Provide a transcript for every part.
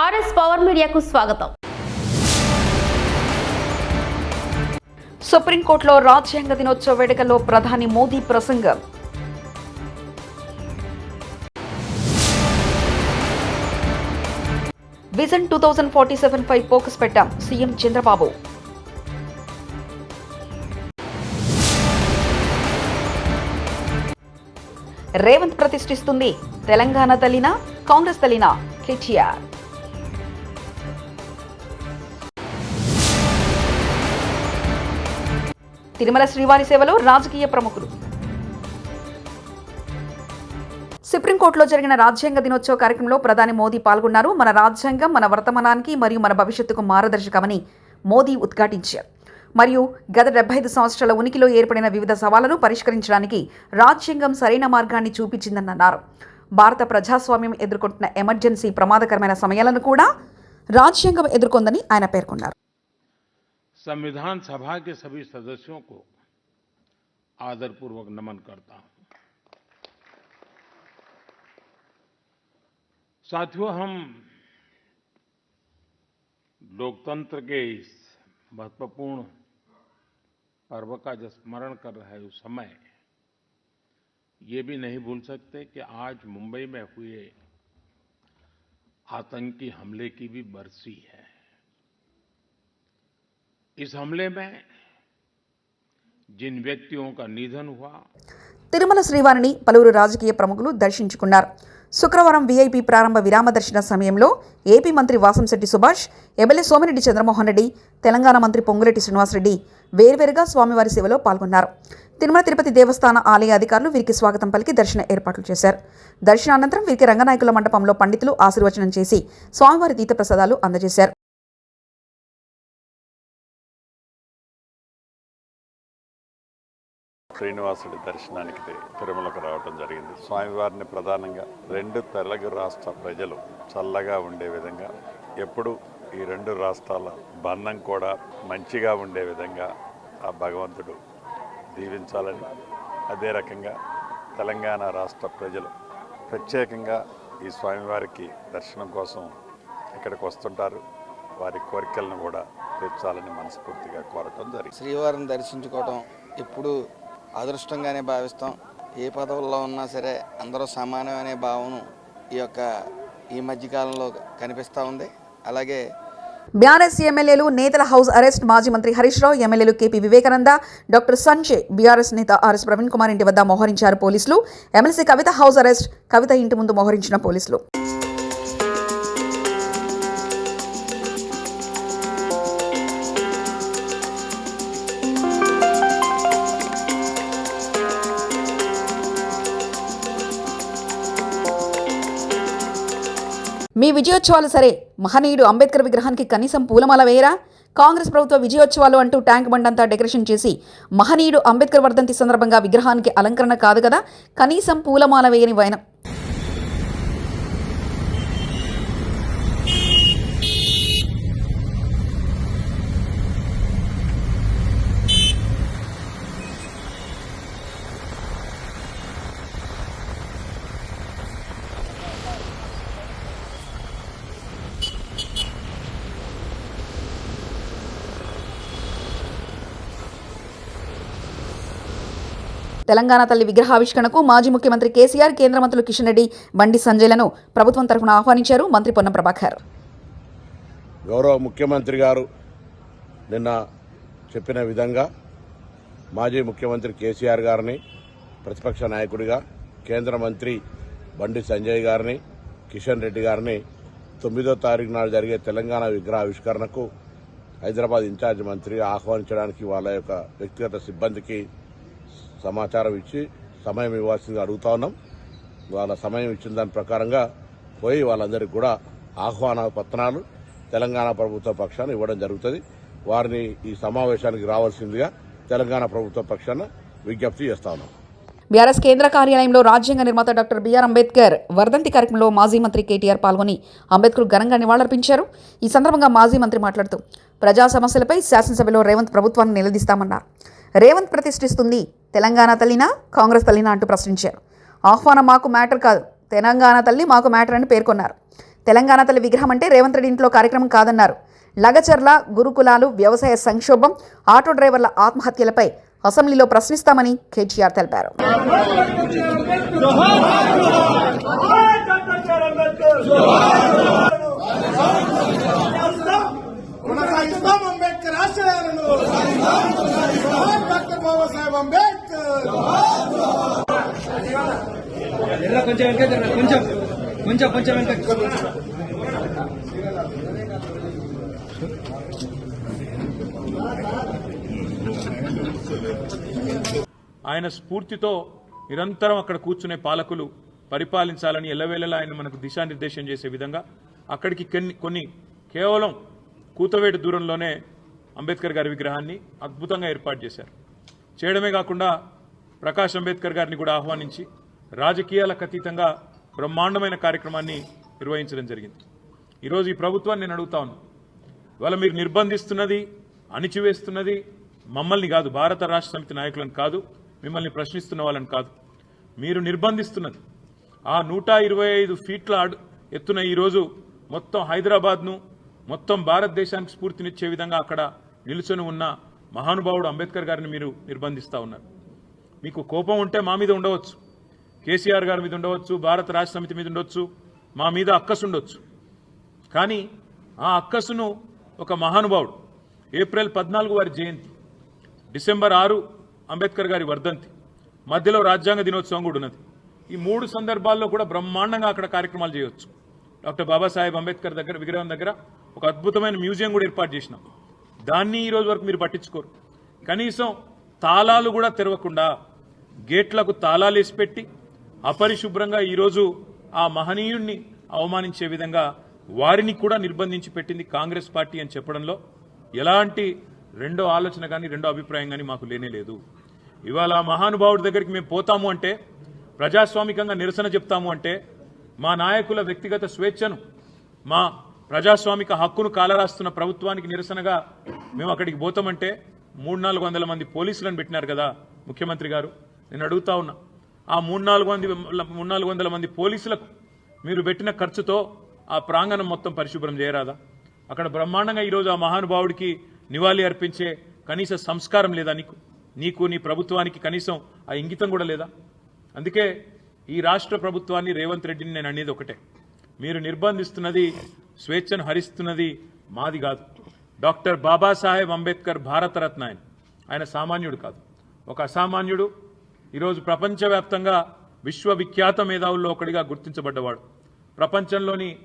RS power మీడియాకు స్వాగతం. సుప్రీంకోర్టులో రాజ్యాంగ దినోత్సవ వేడుకల్లో ప్రధాని మోదీ ప్రసంగం. Vision two thousand forty seven పై ఫోకస్ పెట్టాం సీఎం చంద్రబాబు. రేవంత్ ప్రతిష్ఠిస్తుంది తెలంగాణ తల్లిన కాంగ్రెస్ తల్లిన కేటీఆర్. తిరుమల శ్రీవారి సేవలో రాజకీయ ప్రముఖులు. సుప్రీంకోర్టులో జరిగిన రాజ్యాంగ దినోత్సవ కార్యక్రమంలో ప్రధాని మోదీ పాల్గొన్నారు. మన రాజ్యాంగం మన వర్తమానానికి మరియు మన భవిష్యత్తుకు మార్గదర్శకమని మోదీ ఉద్ఘాటించారు. మరియు గత డెబ్బై ఐదు సంవత్సరాల ఉనికిలో ఏర్పడిన వివిధ సవాళ్ళను పరిష్కరించడానికి రాజ్యాంగం సరైన మార్గాన్ని చూపించిందన్నారు. భారత ప్రజాస్వామ్యం ఎదుర్కొంటున్న ఎమర్జెన్సీ ప్రమాదకరమైన సమయాలను కూడా రాజ్యాంగం ఎదుర్కొందని ఆయన పేర్కొన్నారు. संविधान सभा के सभी सदस्यों को आदरपूर्वक नमन करता हूँ। साथियों, हम लोकतंत्र के इस महत्वपूर्ण पर्व का जो स्मरण कर रहे हैं उस समय, ये भी नहीं भूल सकते कि आज मुंबई में हुए आतंकी हमले की भी बरसी है। इस हमले में जिन व्यक्तियों का निधन हुआ తిరుమల శ్రీవారిని పలువురు రాజకీయ ప్రముఖులు దర్శించుకున్నారు శుక్రవారం వీఐపీ ప్రారంభ విరామ దర్శన సమయంలో ఏపీ మంత్రి వాసంశెట్టి సుభాష్ ఎమ్మెల్యే సోమిరెడ్డి చంద్రమోహన్ రెడ్డి తెలంగాణ మంత్రి పొంగులేటి శ్రీనివాసరెడ్డి వేర్వేరుగా స్వామివారి సేవలో పాల్గొన్నారు తిరుమల తిరుపతి దేవస్థాన ఆలయ అధికారులు వీరికి స్వాగతం పలికి దర్శన ఏర్పాట్లు చేశారు దర్శనానంతరం వీరికి రంగనాయకుల మండపంలో పండితులు ఆశీర్వచనం చేసి స్వామివారి తీర్థప్రసాదాలు అందజేశారు శ్రీనివాసుడి దర్శనానికి తిరుమలకు రావటం జరిగింది. స్వామివారిని ప్రధానంగా రెండు తెలుగు రాష్ట్ర ప్రజలు చల్లగా ఉండే విధంగా ఎప్పుడు ఈ రెండు రాష్ట్రాల బంధం కూడా మంచిగా ఉండే విధంగా ఆ భగవంతుడు దీవించాలని అదే రకంగా తెలంగాణ రాష్ట్ర ప్రజలు ప్రత్యేకంగా ఈ స్వామివారికి దర్శనం కోసం ఇక్కడికి వస్తుంటారు. వారి కోరికలను కూడా తీర్చాలని మనస్ఫూర్తిగా కోరటం జరిగింది. శ్రీవారిని దర్శించుకోవడం ఎప్పుడు అదృష్టంగానే భావిస్తాం. ఏ పదవుల్లో ఉన్నా సరే అందరూ సమానం అనే భావన ఈ యొక్క ఈ మధ్యకాలంలో కనిపిస్తూ ఉంది. అలాగే బీఆర్ఎస్ ఎమ్మెల్యేలు నేతల హౌస్ అరెస్ట్ మాజీ మంత్రి హరీష్ రావు ఎమ్మెల్యేలు KP Vivekananda doctor Sanjay BRS నేత ఆర్ఎస్ ప్రవీణ్ కుమార్ ఇంటి వద్ద మోహరించారు పోలీసులు. MLC Kavitha house arrest Kavitha ఇంటి ముందు మోహరించిన పోలీసులు. విజయోత్సవాలు సరే. మహనీయుడు అంబేద్కర్ విగ్రహానికి కనీసం పూలమాల వేయరా? కాంగ్రెస్ ప్రభుత్వ విజయోత్సవాలు అంటూ ట్యాంక్ బండంతా డెకరేషన్ చేసి మహనీయుడు అంబేద్కర్ వర్ధంతి సందర్భంగా విగ్రహానికి అలంకరణ కాదు కదా? కనీసం పూలమాల వేయని వైనం తెలంగాణ తల్లి విగ్రహావిష్కరణకు మాజీ ముఖ్యమంత్రి కేసీఆర్ కేంద్ర మంత్రులు కిషన్ రెడ్డి బండి సంజయ్లను ప్రభుత్వం తరఫున ఆహ్వానించారు. మంత్రి పొన్నం ప్రభాకర్. గౌరవ ముఖ్యమంత్రి గారు నిన్న చెప్పిన విధంగా మాజీ ముఖ్యమంత్రి కేసీఆర్ గారిని ప్రతిపక్ష నాయకుడిగా కేంద్ర మంత్రి బండి సంజయ్ గారిని కిషన్ రెడ్డి గారిని తొమ్మిదో తారీఖు నాడు జరిగే తెలంగాణ విగ్రహ ఆవిష్కరణకు హైదరాబాద్ ఇన్ఛార్జ్ మంత్రిగా ఆహ్వానించడానికి వాళ్ళ యొక్క వ్యక్తిగత సిబ్బందికి సమాచారం ఇచ్చి సమయం ఇవ్వాల్సిందిగా అడుగుతా ఉన్నాం. వాళ్ళ సమయం ఇచ్చిన దాని ప్రకారంగా పోయి వాళ్ళందరికీ కూడా ఆహ్వాన పత్రాలు తెలంగాణ ప్రభుత్వ పక్షాన్ని ఇవ్వడం జరుగుతుంది. వారిని ఈ సమావేశానికి రావాల్సిందిగా తెలంగాణ ప్రభుత్వ పక్షాన విజ్ఞప్తి చేస్తా ఉన్నాం. బీఆర్ఎస్ కేంద్ర కార్యాలయంలో రాజ్యాంగ నిర్మాత డాక్టర్ బిఆర్ అంబేద్కర్ వర్ధంతి కార్యక్రమంలో మాజీ మంత్రి కేటీఆర్ పాల్గొని అంబేద్కర్ ఘనంగా నివాళులర్పించారు. ఈ సందర్భంగా మాజీ మంత్రి మాట్లాడుతూ ప్రజా సమస్యలపై శాసనసభలో రేవంత్ ప్రభుత్వాన్ని నిలదీస్తామన్నారు. రేవంత్ ప్రతిష్ఠిస్తుంది తెలంగాణ తల్లినా కాంగ్రెస్ తల్లినా అంటూ ప్రశ్నించారు ఆహ్వానం మాకు మ్యాటర్ కాదు తెలంగాణ తల్లి మాకు మ్యాటర్ అని పేర్కొన్నారు తెలంగాణ తల్లి విగ్రహం అంటే రేవంత్ రెడ్డి ఇంట్లో కార్యక్రమం కాదన్నారు లగచర్ల గురుకులాలు వ్యవసాయ సంక్షోభం ఆటో డ్రైవర్ల ఆత్మహత్యలపై అసెంబ్లీలో ప్రశ్నిస్తామని కేటీఆర్ తెలిపారు కొనసాగిస్తాం అంబేద్కర్ ఆశయాలను డాక్టర్ బాబాసాహెబ్ అంబేద్కర్ కొంచెం వెనక కొంచెం కొంచెం కొంచెం వెనక. ఆయన స్ఫూర్తితో నిరంతరం అక్కడ కూర్చునే పాలకులు పరిపాలించాలని ఎల్లవేళలా ఆయన మనకు దిశానిర్దేశం చేసే విధంగా అక్కడికి కొన్ని కొన్ని కేవలం కూతవేటు దూరంలోనే అంబేద్కర్ గారి విగ్రహాన్ని అద్భుతంగా ఏర్పాటు చేశారు. చేయడమే కాకుండా ప్రకాష్ అంబేద్కర్ గారిని కూడా ఆహ్వానించి రాజకీయాలకు అతీతంగా బ్రహ్మాండమైన కార్యక్రమాన్ని నిర్వహించడం జరిగింది. ఈరోజు ఈ ప్రభుత్వాన్ని నేను అడుగుతా ఉన్నాను ఇవాళ మీరు నిర్బంధిస్తున్నది అణిచివేస్తున్నది మమ్మల్ని కాదు భారత రాష్ట్ర సమితి నాయకులను కాదు మిమ్మల్ని ప్రశ్నిస్తున్న వాళ్ళని కాదు. మీరు నిర్బంధిస్తున్నది. ఆ నూట ఇరవై ఐదు ఫీట్ల ఎత్తున ఈరోజు మొత్తం హైదరాబాద్ను మొత్తం భారతదేశానికి స్ఫూర్తినిచ్చే విధంగా అక్కడ నిలుచొని ఉన్న మహానుభావుడు అంబేద్కర్ గారిని మీరు నిర్బంధిస్తా ఉన్నారు. మీకు కోపం ఉంటే మా మీద ఉండవచ్చు. కేసీఆర్ గారి మీద ఉండవచ్చు భారత రాష్ట్ర సమితి మీద ఉండొచ్చు మా మీద అక్కసు ఉండొచ్చు. కానీ ఆ అక్కసును ఒక మహానుభావుడు ఏప్రిల్ పద్నాలుగు వారి జయంతి డిసెంబర్ ఆరు అంబేద్కర్ గారి వర్ధంతి మధ్యలో రాజ్యాంగ దినోత్సవం కూడా ఉన్నది. ఈ మూడు సందర్భాల్లో కూడా బ్రహ్మాండంగా అక్కడ కార్యక్రమాలు చేయవచ్చు. డాక్టర్ బాబాసాహెబ్ అంబేద్కర్ దగ్గర విగ్రహం దగ్గర ఒక అద్భుతమైన మ్యూజియం కూడా ఏర్పాటు చేసినాం. దాన్ని ఈరోజు వరకు మీరు పట్టించుకోరు. కనీసం తాళాలు కూడా తెరవకుండా గేట్లకు తాళాలు వేసి పెట్టి అపరిశుభ్రంగా ఈరోజు ఆ మహనీయుణ్ణి అవమానించే విధంగా వారిని కూడా నిర్బంధించి పెట్టింది కాంగ్రెస్ పార్టీ అని చెప్పడంలో ఎలాంటి రెండో ఆలోచన కానీ రెండో అభిప్రాయం కానీ మాకు లేనే లేదు. ఇవాళ ఆ మహానుభావుడి దగ్గరికి మేము పోతాము అంటే ప్రజాస్వామికంగా నిరసన చెప్తాము అంటే మా నాయకుల వ్యక్తిగత స్వేచ్ఛను మా ప్రజాస్వామిక హక్కును కాలరాస్తున్న ప్రభుత్వానికి నిరసనగా మేము అక్కడికి పోతామంటే మూడు నాలుగు వందల మంది పోలీసులను పెట్టినారు కదా ముఖ్యమంత్రి గారు. నేను అడుగుతా ఉన్నా ఆ మూడు నాలుగు మంది మూడు నాలుగు వందల మంది పోలీసులకు మీరు పెట్టిన ఖర్చుతో ఆ ప్రాంగణం మొత్తం పరిశుభ్రం చేయరాదా? అక్కడ బ్రహ్మాండంగా ఈరోజు ఆ మహానుభావుడికి నివాళి అర్పించే కనీస సంస్కారం లేదా నీకు? నీకు నీ ప్రభుత్వానికి కనీసం ఆ ఇంగితం కూడా లేదా? అందుకే ఈ రాష్ట్ర ప్రభుత్వాన్ని రేవంత్ రెడ్డిని నేను అనేది ఒకటే. మీరు నిర్బంధిస్తున్నది స్వేచ్ఛను హరిస్తున్నది మాది కాదు. డాక్టర్ బాబాసాహెబ్ అంబేద్కర్ భారతరత్న ఆయన. ఆయన సామాన్యుడు కాదు. ఒక అసామాన్యుడు ఈరోజు ప్రపంచవ్యాప్తంగా విశ్వవిఖ్యాత మేధావుల్లో ఒకడిగా గుర్తించబడ్డవాడు. ప్రపంచంలోని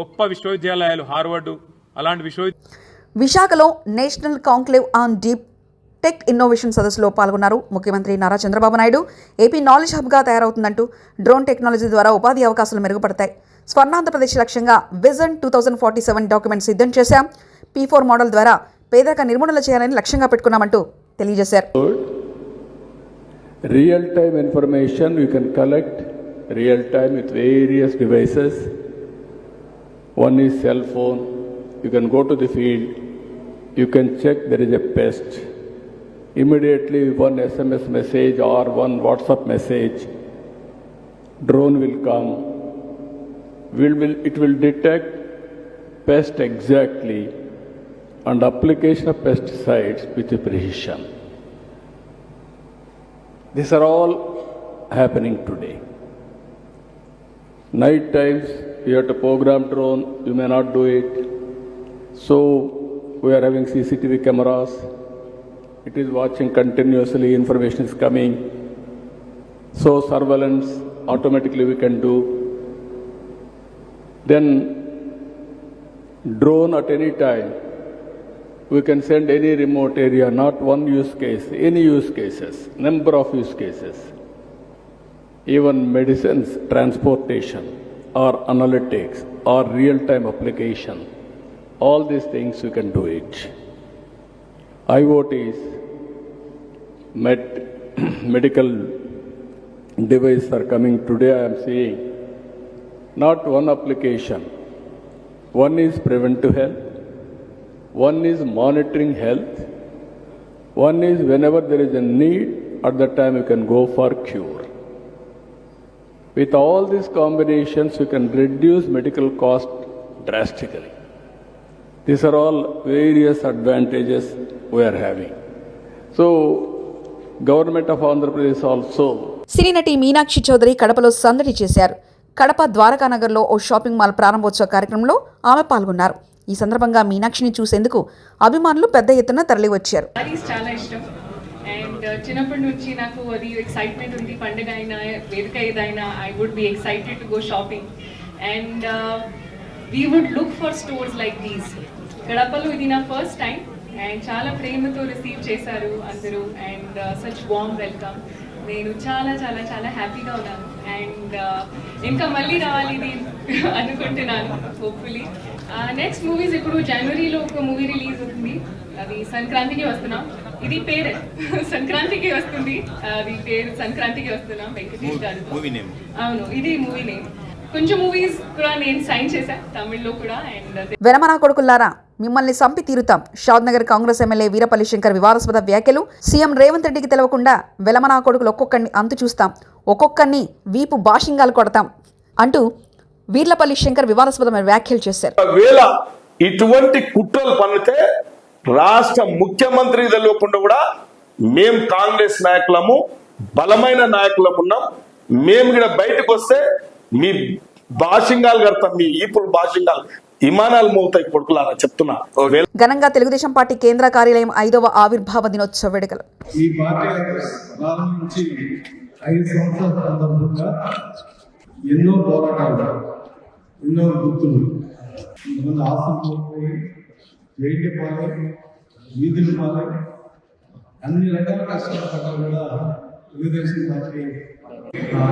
గొప్ప విశ్వవిద్యాలయాలు హార్వర్డు అలాంటి విశ్వవిద్యాలయాలు విశాఖలో national conclave on deep tech innovation సదస్సులో పాల్గొన్నారు ముఖ్యమంత్రి నారా చంద్రబాబు నాయుడు. ఏపీ నాలెడ్జ్ హబ్గా తయారవుతుందంటూ డ్రోన్ టెక్నాలజీ ద్వారా ఉపాధి అవకాశాలు మెరుగుపడతాయి. స్వర్ణాంధ్రప్రదేశ్ లక్ష్యంగా vision two thousand forty seven document సిద్ధం చేశాం. పీ ఫోర్ మోడల్ ద్వారా పేదరిక నిర్మూలన చేయాలని లక్ష్యంగా పెట్టుకున్నామంటూ తెలియజేశారు. Real time information you can collect real time with various devices one is cell phone you can go to the field you can check there is a best immediately one SMS message or one WhatsApp message drone will come will, will it will detect pest exactly and application of pesticides with precision these are all happening today. Night times, you have to program drone, you may not do it. So, we are having CCTV cameras. It is watching continuously, information is coming. So, surveillance automatically we can do. Then, drone at any time, we can send any remote area, not one use case, any use cases, number of use cases. Even medicines, transportation, or analytics, or real-time application, all these things we can do it. IoTs, med- medical devices are coming today, I am seeing Not one application. One is preventive health, one is monitoring health. One is whenever there is a need, at that time you can go for cure. With all these combinations, you can reduce medical cost drastically. These are all various advantages we are having. So, government of Andhra Pradesh also సినీ నటి మీనాక్షి చౌదరి కడపలో సందడి చేశారు కడప ద్వారకానగర్లో ఓ shopping mall ప్రారంభోత్సవ కార్యక్రమంలో ఆమె పాల్గొన్నారు. ఈ సందర్భంగా మీనాక్షిని చూసేందుకు అభిమానులు పెద్ద ఎత్తున తరలివచ్చారు. చాలా ఇష్టం. అండ్ uh, చిన్నప్పటి నుంచి నాకు అది ఎక్సైట్మెంట్ ఉంది. పండుగ అయినా వేదిక ఏదైనా I would be excited to go shopping and we would look for stores like these గడపలో ఇది నా ఫస్ట్ టైం అండ్ చాలా ప్రేమతో రిసీవ్ చేశారు అందరూ. అండ్ సచ్ వామ్ వెల్కమ్ నేను చాలా చాలా చాలా హ్యాపీగా ఉన్నాను. అండ్ ఇంకా మళ్ళీ రావాలి ఇది అనుకుంటున్నాను హోప్ఫుల్లీ నెక్స్ట్ మూవీస్ ఇప్పుడు జనవరిలో ఒక మూవీ రిలీజ్ అవుతుంది అది సంక్రాంతికి వస్తున్నాం. ఇది పేరే. సంక్రాంతికి వస్తుంది. అది పేరు సంక్రాంతికి వస్తున్నాం. వెంకటేష్ గారు అవును ఇది మూవీ నేమ్ కొంచెం మూవీస్ కూడా నేను సైన్ చేశాను తమిళ్ళో కూడా అండ్ వెలమనా కొడుకుల్లారా మిమ్మల్ని సంపి తీరుతాం. షాద్ నగర్ కాంగ్రెస్ ఎమ్మెల్యే వీరపల్లి శంకర్ వివాదాస్పద వ్యాఖ్యలు సీఎం రేవంత్ రెడ్డికి తెలవకుండా వెలమనా కొడుకులు ఒక్కొక్కరిని అంతు చూస్తాం. ఒక్కొక్కరిని వీపు బాషింగాలు కొడతాం అంటూ వీర్లపల్లి శంకర్ వివాదాస్పదమైన వ్యాఖ్యలు చేశారు. ఇటువంటి కుట్రలు పన్నితే రాష్ట్ర ముఖ్యమంత్రి తెలియకుండా కూడా మేం కాంగ్రెస్ నాయకులము బలమైన నాయకులం ఉన్నాం మేము ఇక్కడ బయటకు వస్తే మీ భాషింగాలు కడతాం మీ ఈపులు భాషింగాలు. విమానాలు మోగుతాయి కొడుకులారా చెప్తున్నా. ఘనంగా తెలుగుదేశం పార్టీ కేంద్ర కార్యాలయం ఐదవ ఆవిర్భావ దినోత్సవ వేడుకలు. ఈ పార్టీ ప్రారంభించి ఐదు సంవత్సరాల సందర్భంగా ఎన్నో పోరాటాలు ఎన్నో గుర్తులు కొంతమంది ఆస్తులు పోయి జైలు పాలై వీధులు పాలై అన్ని రకాల కష్టాలు కూడా తెలుగుదేశం పార్టీ ఆ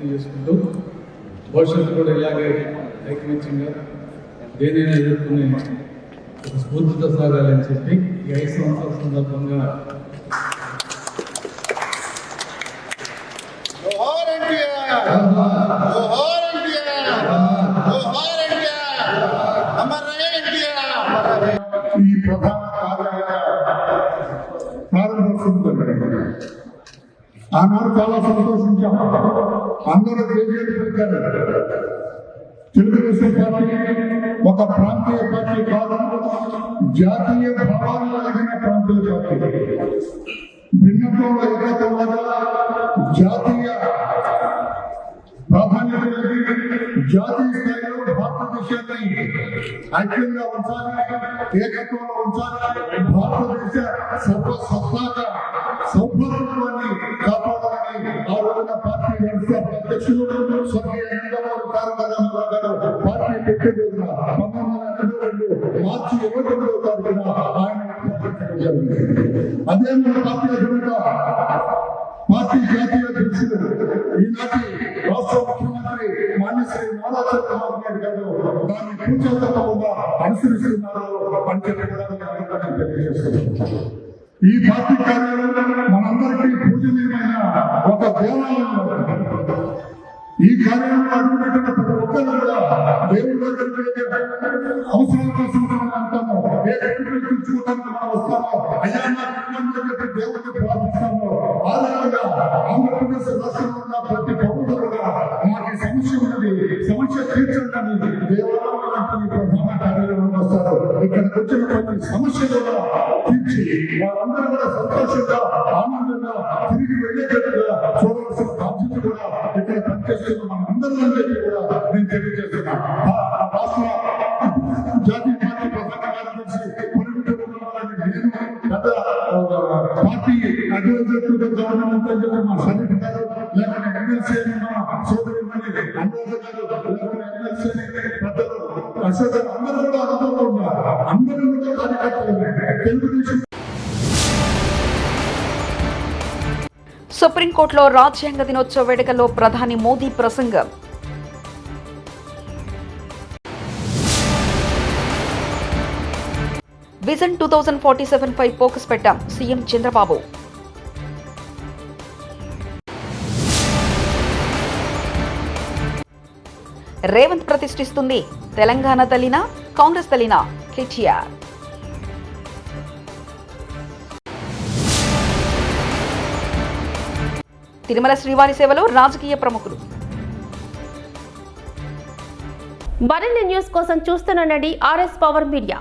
పూర్తి చేసుకుంటూ భవిష్యత్తు కూడా ఇలాగే ఐకమత్యంగా దేనైనా ఎదుర్కొనే ఒక స్ఫూర్తితో సాగాలని చెప్పి ఈ ఐదు సంవత్సరాల సందర్భంగా ఈ ప్రధాన ప్రారంభోత్సవం ఆనాడు చాలా సంతోషించాం. అందరూ కేజీఎల్ పెట్టారు తెలుగుదేశం పార్టీ ఒక ప్రాంతీయ పార్టీ కాదు జాతీయ భావాలు కలిగిన ప్రాంతీయ పార్టీ భిన్నత్వంలో ఏకత్వంలో జాతీయ ప్రాధాన్యత కలిగి జాతీయ స్థాయిలో భారతదేశాన్ని ఐక్యంగా ఉంచాలి ఏకత్వంలో ఉంచాలి భారతదేశ సర్వసత్తాక సౌభ్రత్వాన్ని వ్యవస్థాపక స్వర్గీయ నందమూరి తారక రామారావు గారు పార్టీ పెట్టే రోజున మార్చి ఇరవై తొమ్మిదవ తారీఖున ఆయన అదే మన పార్టీ అధినేత పార్టీ జాతీయ అధ్యక్షుడు ఈనాటి రాష్ట్ర ముఖ్యమంత్రి మాన్యశ్రీ నారా చంద్రబాబు నాయుడు గారు దాన్ని పూజ తప్పకుండా అనుసరిస్తున్నారు అని ఈ పార్టీ కార్యాలయం మనందరికీ పూజనీయమైన ఒక దేవాలయం. ఈ కార్యాలయంలో అడుగుపెట్టిన ప్రతి ఒక్కరు కూడా దేవుడి దగ్గరికి అవసరాల కోసం మనం అంటాము ఏ దేవుడిని పిలుచుకోవడానికి మనం వస్తామో. అయ్యా నా కుటుంబం చెప్పి దేవుడిని ప్రార్థిస్తాము. ఆ రకంగా ఆంధ్రప్రదేశ్ రాష్ట్రంలో ఉన్న ప్రతి పౌరుడు కూడా మాకు సమస్య ఉన్నది. సమస్య తీర్చండి. దేవాలయం ప్రధాన కార్యాలయం వస్తారు. ఇక్కడికి వచ్చిన ప్రతి సమస్య కూడా తీర్చి వారందరూ కూడా సంతోషంగా ఆనందంగా పనిచేస్తున్న చెప్పి కూడా నేను తెలియజేస్తున్నా. రాష్ట్ర జాతీయ పార్టీ ప్రధాన కార్యదర్శి నేను పెద్ద పార్టీ అడ్వైజర్ టు గవర్నమెంట్ అని చెప్పి మా సన్నిధి గారు లేకపోతే ఎమ్మెల్సీ అని మా సోదరి అనురాధ గారు లేకపోతే ఎమ్మెల్సీ అని పెద్దలు అసలు అందరూ కూడా అనుభవం ఉన్నారు. అందరూ కూడా కార్యకర్తలు. తెలుగుదేశం సుప్రీంకోర్టులో రాజ్యాంగ దినోత్సవ వేడుకల్లో ప్రధాని మోదీ ప్రసంగం. Vision two thousand forty seven పై ఫోకస్ పెట్టాం సీఎం చంద్రబాబు. రేవంత్ ప్రతిష్ఠిస్తుంది తెలంగాణ తల్లినా కాంగ్రెస్ తల్లినా కేటీఆర్. తిరుమల శ్రీవారి సేవలో రాజకీయ ప్రముఖులు. మరిన్ని న్యూస్ కోసం చూస్తుండండి ఆర్ఎస్ పవర్ మీడియా.